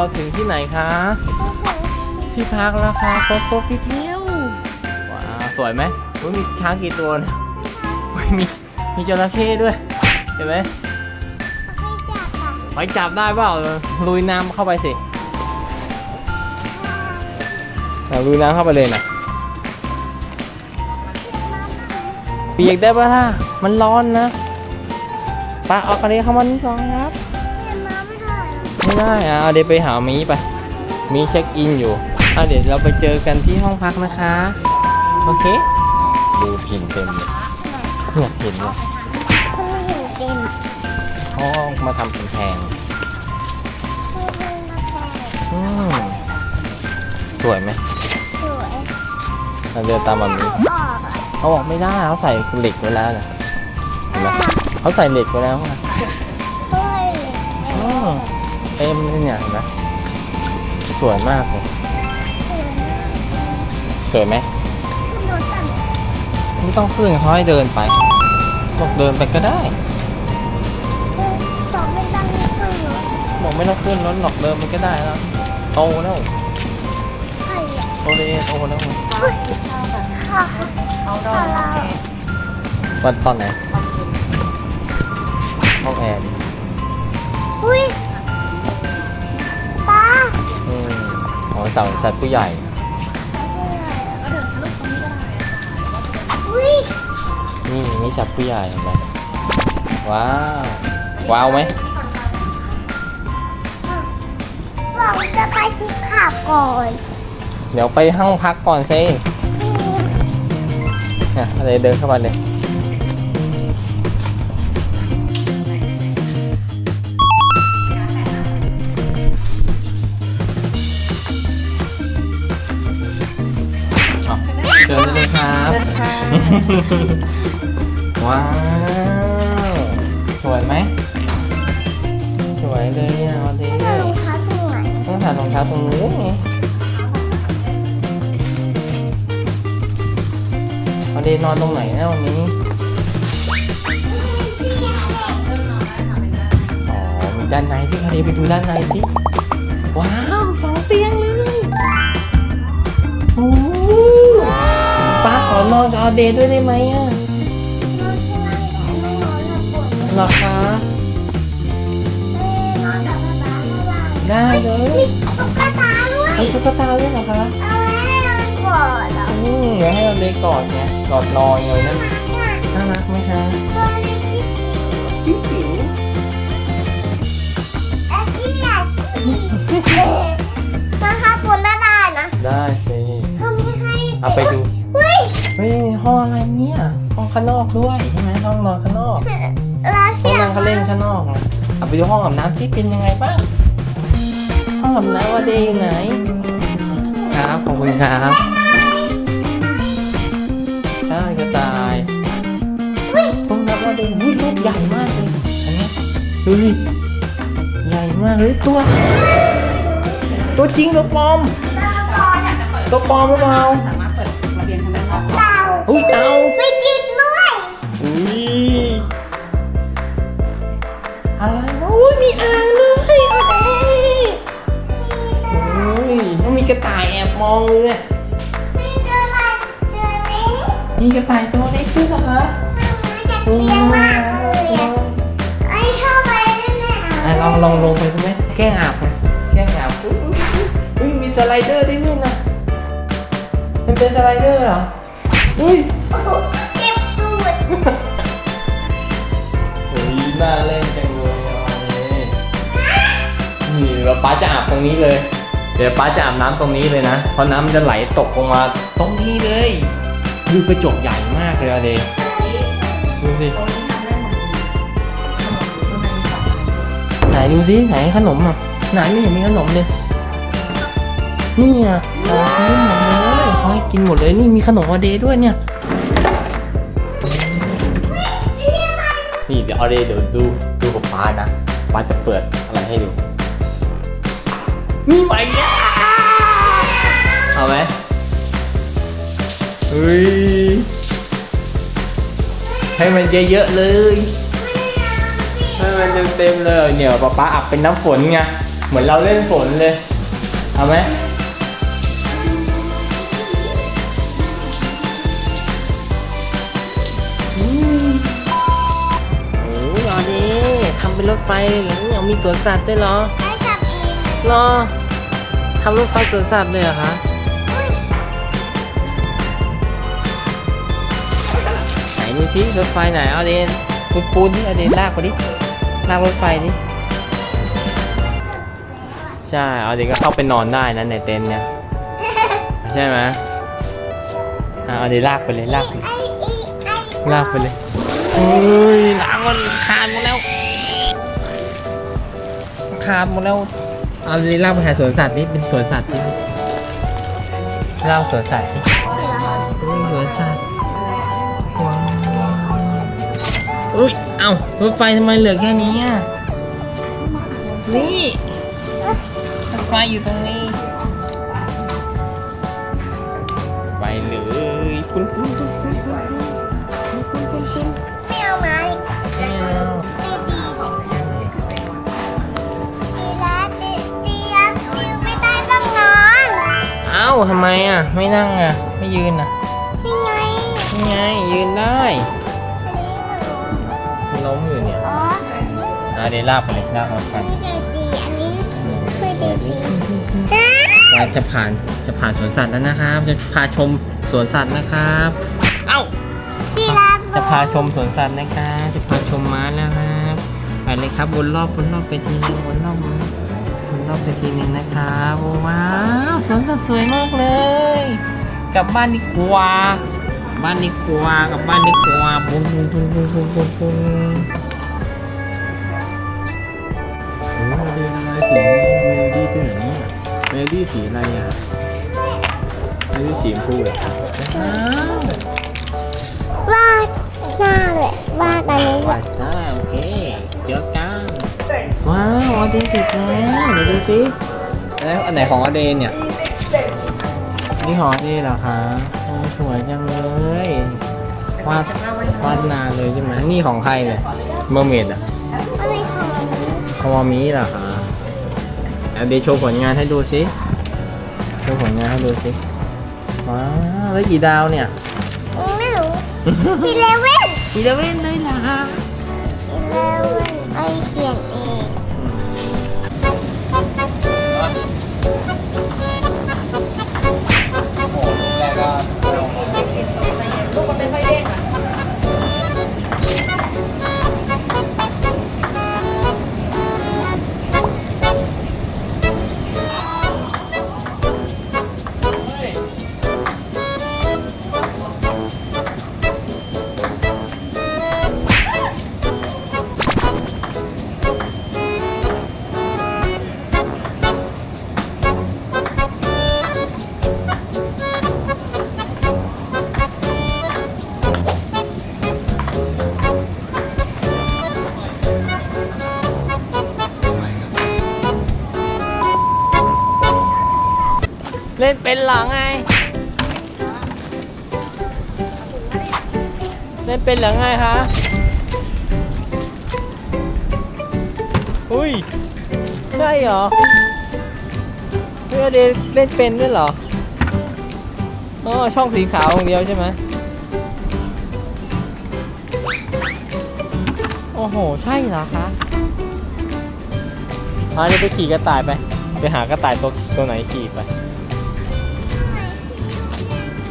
เราถึงที่ไหนคะ ที่พักแล้วค่ะโคโคฟิเที่ยวว้าวสวยไหมมีช้างกี่ตัวเนี่ยมีมีจระเข้ด้วยเห็นไหมไปจับได้เปล่าลุยน้ำเข้าไปสิเอาลุยน้ำเข้าไปเลยนะเปียกได้ปะล่ะมันร้อนนะไปเอาคันนี้เข้ามานี่ก่อนครับ ไม่ได้อะเอาเดี๋ยวไปหามีไป มีเช็คอินอยู่อะเดี๋ยวเราไปเจอกันที่ห้องพักนะคะ โอเค ดูหินเต็มเลยเนี่ยเห็นเลยเขาเอามาทำเป็นแพงอืมสวยไหมเราเดินตามแบบนี้เขาบอกไม่ได้เขาใส่เหล็กไว้แล้วนะเห็นไหมเขาใส่เหล็กไว้แล้วอะ เต็มเลยเนี่ยเห็นไหมสวยมากเลยสวยไหมไม่ต้องขึ้นเขาให้เดินไปบอกเดินไปก็ได้บอกไม่ต้องขึ้นรถหรอกเดินไปก็ได้แล้วโตแล้วโตเลยโตแล้ววันตอนไหนห้องแอร์ดิอุ้ย อ๋อสั่งสัตว์ผู้ใหญ่ อุ้ยนี่นี่สัตว์ผู้ใหญ่เห็นไหมว้าว ว้าวไหมบอกจะไปที่ขับก่อนเดี๋ยวไปห้องพักก่อนสิอะอะไรเดินเข้ามาเลย ว้าว สวยไหม สวยเลยอะวันนี้ไม่รองเท้าตรงไหนต้องถ่ายรองเท้าตรงนู้นไงวันนี้นอนตรงไหนนะวันนี้ อ๋อ มีด้านในที่เขาดีไปดูด้านในสิ ว้าวสองเตียงเลย โอ้โห ป้าขอนอนกับอเดย์ด้วยได้ไหมอะนอนที่ไหนไม่นอนหลับปวดเหรอคะนอนกับป๊าป๊าเมื่อวานได้เลยตุ๊กตาด้วยมีตุ๊กตาด้วยเหรอคะเอาไว้ให้นอนก่อนเหรออืมเดี๋ยวให้เราเดย์กอดไงกอดนอนเลยนะน่ารักไหมคะตัวเล็กที่จิ๊วจิ๋วแอคที่อยากขี่มาหาปนได้นะ ได้สิเขาไม่ให้เอาไปดูเฮ้ยเฮ้ยห้องอะไรเนี่ยห้องข้างนอกด้วยใช่ไหมห้องนอนข้างนอกแล้วห้อเสีงยงนั่งเขาเล่นข้างนอกนะเอาไปดูห้องอาบน้ำที่เป็นยังไงบ้างห้องอาบน้ำว่าเดย์อยู่ไหน ครับขอบคุณครับใช่กระต่ายห้องน้ำว่าเดย์อุ้ยรูปใหญ่มากเลยอันเนี้ยดูดิใหญ่มากเลยตัว ตัวจริงตัวปลอม ตัวปลอมหรือเปล่า อุ้ยเต่าไปกินด้วยอุ้ยอะไรนะอุ้ยมีอ่างเลยโอเคอุ้ยต้องมีกระต่ายแอบมองเลยเนี่ยไม่เจออะไรเจอเล้งมีกระต่ายตัวเล็กด้วยเหรอคะมาจากเลี้ยงมากเลยอะไอ้เข้าไปได้ไหมอะลองลองลงไปใช่ไหมแกล้งอาบนะแกล้งอาบอุ้ยอุ้ยมีสไลเดอร์ด้วยนี่นะมันเป็นสไลเดอร์เหรอ อุ้ยโอ้โหเจ็บตูดเฮ้ยน่าเล่นจังเลยอะนี่นี่เราป้าจะอาบตรงนี้เลย เดี๋ยวป้าจะอาบน้ำตรงนี้เลยนะ เพราะน้ำมันจะไหลตกลงมาตรงนี้เลย ดูกระจกใหญ่มากเลยอะเดดูสิโต๊ะที่ทานได้หมดเลยขนมอยู่ข้างในสองไหนดูสิไหนขนมอะไหนไม่เห็นมีขนมเลยนี่อะขอให้หมดเลยขอให้ กินหมดเลยนี่มีขนมอเดย์ด้วยเนี่ย นี่เดี๋ยวอเดย์เดี๋ยวดูดูกับป้านะป้าจะเปิดอะไรให้ดูมีไหมเนี่ยเอาไหมเฮ้ยให้มันเยอะๆเลยให้มันเต็มๆเลยเนี่ยป๊าป๊าอับเป็นน้ำฝนไงเหมือนเราเล่นฝนเลยเอาไหม เป็นรถไฟหรือยังมีสวนสัตว์ด้วยเหรอให้จับเองรอทำรถไฟสวนสัตว์เลยเหรอคะอุ้ยไหนดูที่รถไฟไหนเอาเดนปูนปูนที่เอาเดนลากไปดิลากรถไฟดิใช่เอาเดนก็เข้าไปนอนได้นะในเต็นท์เนี่ยใช่ไหมอะเอาเดนลากไปเลยลากไปเลยไอ้ไอ้ไอ้ลากไปเลยเฮ้ยลากมันขาดหมดแล้ว ครับหมดแล้วเอาลีลามาหาสวนสัตว์นี่เป็นสวนสัตว์ที่เล่าสวนสัตว์สวนสัตว์อุ้ยเอ้ารถไฟทำไมเหลือแค่นี้อะนี่รถไฟอยู่ตรงนี้ ไปเลยปุ้นปุ้นปุ้นปุ้นปุ้นปุ้นปุ้นไม่เอาไม้ไม่เอาาทำไมอะ ไม่นั่งอะ ไม่ยืนอะนี่ไงนี่ไงยืนได้อันนี้เหรอล้มอยู่เนี่ยอ๋ออะเดี๋ยวลากไปเลยลากรถไฟนี่จะตีอันนี้ช่วยตีตีอะเราจะผ่านจะผ่านสวนสัตว์แล้วนะครับ จะพาชมสวนสัตว์นะครับ เอ้าตีแล้วจะพาชมสวนสัตว์นะครับจะพาชมม้าแล้วครับไปเลยครับวนรอบวนรอบไปทีนึงวนรอบวนวน รอบไปทีนึงนะครับโอ้ว้าวสวนสัตว์สวยมากเลย กลับบ้านดีกว่าบ้านดีกว่ากลับบ้านดีกว่าปุ้นปุ้นปุ้นปุ้นปุ้นปุ้นปุ้นโอ้เรียนอะไรสีเมโลดี้ที่ไหนเนี่ยเมโลดี้สีอะไรอะเมโลดี้สีชมพูเหรออ้าววาดหน้าเลยวาดอันนี้วัดได้โอเอเดนเสร็จแล้วเดี๋ยวดูสิแล้วอันไหนของอเดนเนี่ย นี่ของอเดนเหรอคะโอ้สวยจังเลยวาดวาดนานเลยใช่ไหมนี่ของใครเนี่ยเมอร์เมดอะอะไรของของมามีเหรอคะเอาเดนโชว์ผลงานให้ดูสิโชว์ผลงานให้ดูสิว้าวแล้วกี่ดาวเนี่ยไม่รู้อีเลเว่นอีเลเว่นเลยเหรอคะอีเลเว่นไอเขียน ล่นเป็นหรอไง เล่นเป็นหรอไงคะอุ้ยใช่เหรอเพื่อเดนเล่นเป็นด้วยเหรออ๋อช่องสีขาวองเดียวใช่ไหมโอ้โห ใช่เหรอคะอะเดี๋ยวไปขี่กระต่ายไป ไปหากระต่ายตัวตัวไหนขี่ไป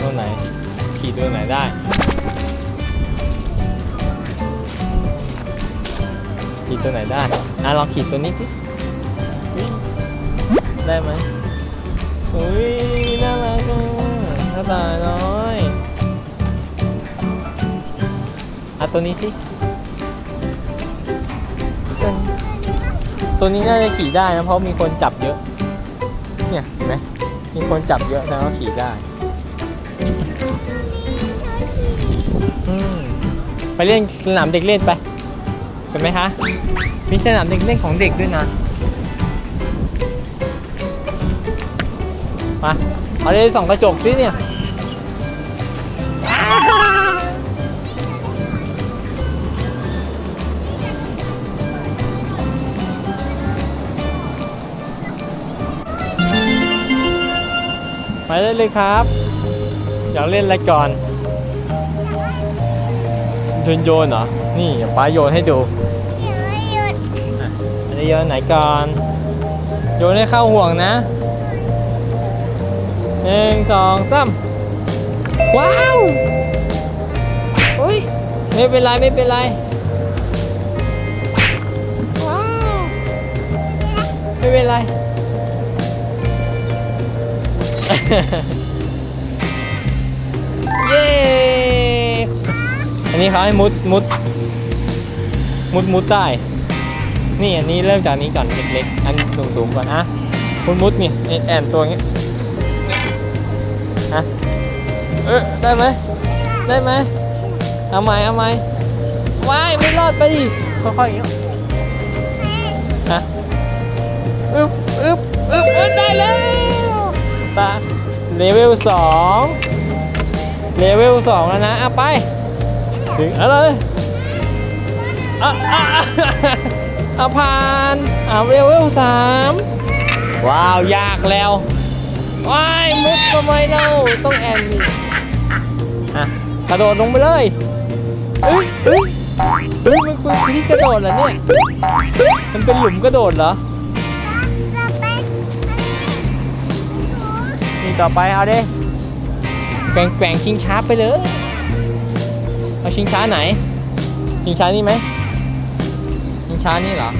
ตัวไหน ขี่ตัวไหนได้ขี่ตัวไหนได้อะลองขี่ตัวนี้สิได้ไหมอุ้ยน่ารักอะกระต่าน้อยอะตัวนี้สิตัวนี้ตัวนี้น่าจะขี่ได้นะเพราะมีคนจับเยอะ เนี่ยเห็นไหมมีคนจับเยอะแต่ว่าขี่ได้ ไปเล่นสนามเด็กเล่นไปเห็นไหมคะ มีสนามเด็กเล่นของเด็กด้วยนะมาเอาเลยส่องกระจกซิเนี่ยมาได้เลยครับ อยากเล่นอะไรก่อน โยนโยนเหรอ นี่ป้าโยนให้ดูเดี๋ยวหยุดอันนี้โยนไหนก่อน โยนให้เข้าห่วงนะหนึ่งสองสามว้าวอุ้ยไม่เป็นไรไม่เป็นไร ว้าว ไม่เป็นไรเย้ นนี้เขาให้มุดมุด มุดมุดได้ นี่อันนี้เริ่มจากนี้ก่อนเล็กๆ อันสูงๆก่อนอะมุดมุดนี่แอนตัวนี้ฮะเออได้ไหมได้ไหมเอาไหมเอาไหมว้ายไม่รอดไปดิค่อยๆอย่างนี้ฮะอึ๊บอึ๊บอึ๊บอึ๊บได้แล้วตาเลเวลสองเลเวลสองแล้วนะเอาไป ถึงเอาเลยอะอะอะอาผ่านอ่าเลเวลสามว้าวยากแล้วว้ายมุดทำไมเราต้องแอนนี่อะกระโดดลงไปเลยเอ้ยเอ้ยเฮ้ยมันคือที่กระโดดเหรอเนี่ยมันเป็นหลุมกระโดดเหรอนี่ต่อไปเอาดิแกว่งแกว่งชิงช้าไปเลย เอาชิงช้าไหน ชิงช้านี่ไหมชิงช้านี่เหรอ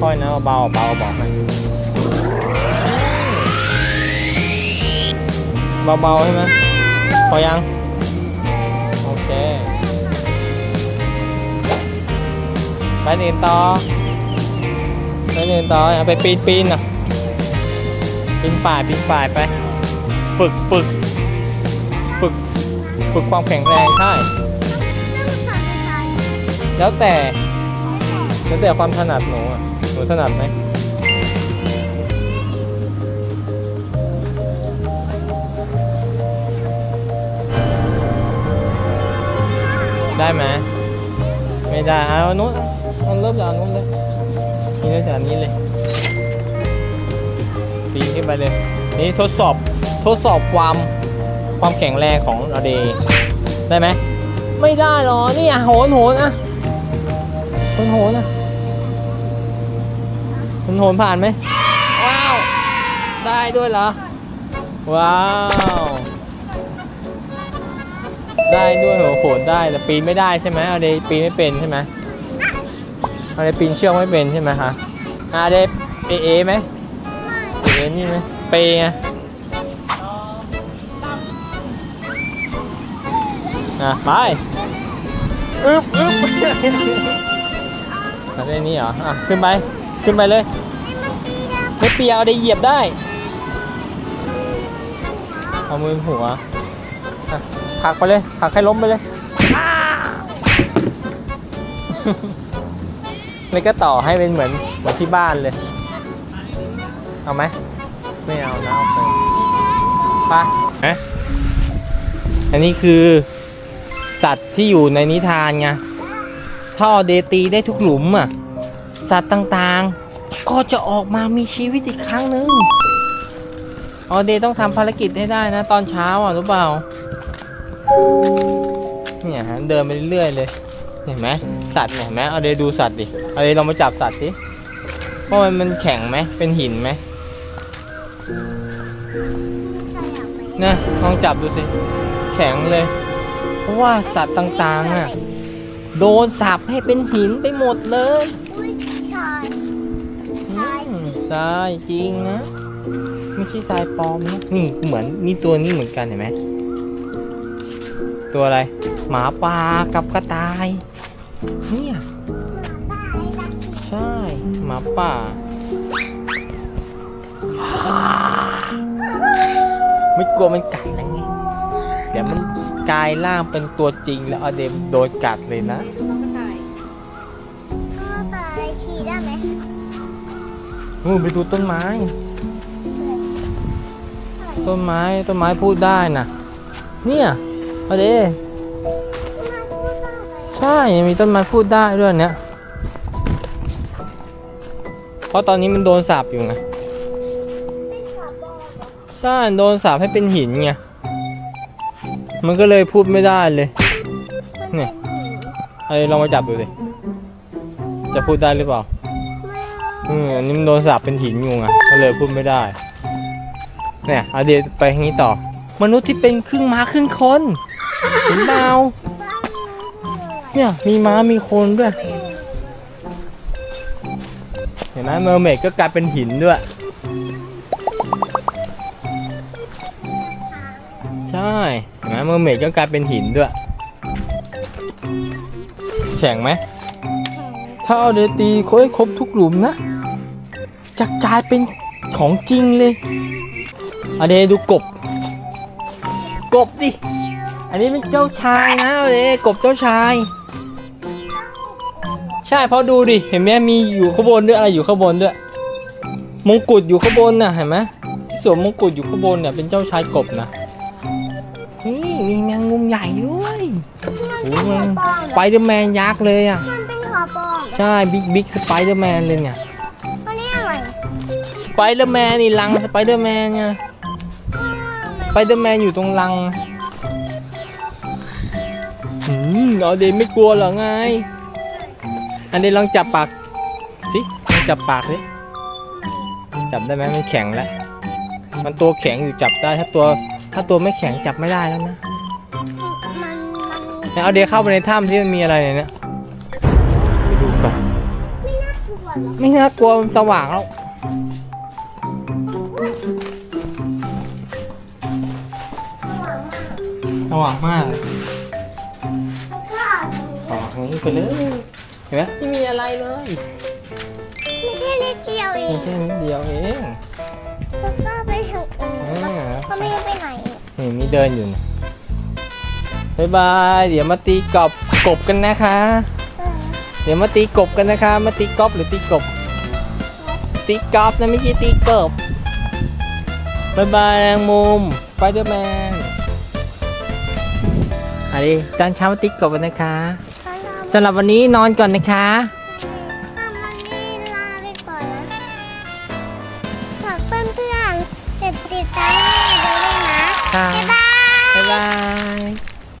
ค่อยๆนะเบาๆเบาๆบอกให้เบาๆใช่ไหมพอยัง โอเค ไปเดินต่อ ไปเดินต่อไปปีนปีนๆน่ะปีนป่ายปีนป่ายไป ฝึกฝึกฝึก ฝึกความแข็งแรงใช่ แล้วแต่แล้วแต่ความถนัดหนูอะหนูถนัดไหมได้ไหมไม่ได้เอาอันนู้นเอาเริ่มจากอันนู้นเลยนี่เริ่มจากนนี้เลยปีนขึ้นไปเลย นี่ทดสอบทดสอบความความแข็งแรงของเราเดได้ไหมไม่ได้หรอนี่อะโหนโหนอะ โหนโหนอะโหนโหนผ่านไหมว้าว ได้ด้วยเหรอ ว้าว ได้ด้วยเหโหนได้แต่ปีนไม่ได้ใช่ไหมเอาเดย์ปีนไม่เป็นใช่ไหมเอาเดย์ปีนเชือกไม่เป็นใช่ไหมคะอาเดเอเอไหมเอ๋นี่ไหมเปย์ไงอะไปอึ๊บอึ๊บ เอาได้นี่เหรออะขึ้นไป ขึ้นไปเลยไม่เปียกเอาได้เหยียบได้ เอามือหัวอะผลักไปเลยผลักให้ล้มไปเลยอ้าแล้วก็ต่อให้เป็นเหมือนเหมือนที่บ้านเลย เอาไหม ไม่เอานะโอเคไปฮะอันนี้คือสัตว์ที่อยู่ในนิทานไงถ้าออเดตีได้ทุกหลุมอะ สัตว์ต่างๆ ก็จะออกมามีชีวิตอีกครั้งหนึ่งออเดต้องทำภารกิจให้ได้นะ ตอนเช้าอะรู้เปล่า เนี่ยฮะเดินไปเรื่อยเลย เห็นไหมสัตว์เห็นไหมเอาเดดูสัตว์ดิเอาเดลองมาจับสัตว์ดิว่ามันมันแข็งไหมเป็นหินไหมนะลองจับดูสิ แข็งเลย เพราะว่าสัตว์ต่างๆอะโดนสับให้เป็นหินไปหมดเลย ทรายจริงนะ ไม่ใช่ทรายปลอมนะ นี่เหมือนนี่ตัวนี้เหมือนกันเห็นไหม ตัวอะไร หมาป่ากับกระต่าย เนี่ย ใช่ หมาป่า ไม่กลัวมันกัดนะไง เดี๋ยวมันกลายร่างเป็นตัวจริงแล้วเอาเดมโดนกัดเลยนะ นู่นไปดูต้นไม้ ต้นไม้ต้นไม้พูดได้นะเนี่ยเอเดมาดได้ไหมใช่ยังมีต้นไม้พูดได้ด้วยเนี่ยเพราะตอนนี้มันโดนสาบอยู่ไงใช่โดนสาปให้เป็นหินไงมันก็เลยพูดไม่ได้เลยเนี่ยไอ้ลองมาจับดูดิจะพูดได้หรือเปล่า อืมอันนี้มันโดนสาปเป็นหินอยู่ไงก็เลยพูดไม่ได้ เนี่ยเอาเดี๋ยวไปทางนี้ต่อ มนุษย์ที่เป็นครึ่งม้าครึ่งคนเห็นเปล่าเนี่ยมีม้ามีคนด้วย เห็นไหมเมอร์เมดก็กลายเป็นหินด้วย ใช่เห็นไหมเมอร์เมดก็กลายเป็นหินด้วย แข็งไหมถ้าเอาเดยวตีเขาให้ครบทุกหลุมนะ จะกลายเป็นของจริงเลยเอาเดยวดูกบ กบดิ อันนี้เป็นเจ้าชายนะเอาเดยวกบเจ้าชาย ใช่เพราะดูดิ เห็นไหมมีอยู่ข้างบนด้วยอะไรอยู่ข้างบนด้วย มงกุฎอยู่ข้างบนน่ะเห็นไหมที่สวมมงกุฎอยู่ข้างบนเนี่ยเป็นเจ้าชายกบนะ นี่มีแมงมุมใหญ่ด้วยโอ้ยสไปเดอร์แมนยักษ์เลยอะ มันเป็นหัวปลอมใช่ บิ๊กบิ๊กสไปเดอร์แมนเลยเนี่ยอันนี้อะไรส ไปเดอร์แมนนี่รังสไปเดอร์แมนไงสไปเดอร์แมนอยู่ตรงรังอืมเอาเดนไม่กลัวเหรอไง อันเดนลองจับปากสิลองจับปากสิจับได้ไหมมันแข็งแล้ว มันตัวแข็งอยู่จับได้ถ้าตัว ถ้าตัวไม่แข็งจับไม่ได้แล้วนะมันเอาเดนเข้าไปในถ้ำที่มันมีอะไรเนี้ยไปดูก่อนไม่น่ากลัวหรอกไม่น่ากลัวมันสว่างแล้ว สว่างมากเลยก็เอาตรงนี้ต่อทางนี้ไปเลย เห็นไหมไม่มีอะไรเลยไม่ใช่นิดเดียวเอมีงแค่นิดเดียวเองแล้วก็ไปถึงอื่นอ่าก็ไม่ได้ไปไหนอีกนี่มีเดินอยู่นะบายบาย เดี๋ยวมาตีกบกบกันนะคะเดี๋ยวมาตีกบกันนะคะ มาตีกอบหรือตีกบ ตีกอบนะไม่ใช่ตีกบบายบายแรงมุมไปเดอร์แมน อันนี้ตอนเช้ามาตีกบกันนะคะถ้าเราสำหรับวันนี้นอนก่อนนะคะ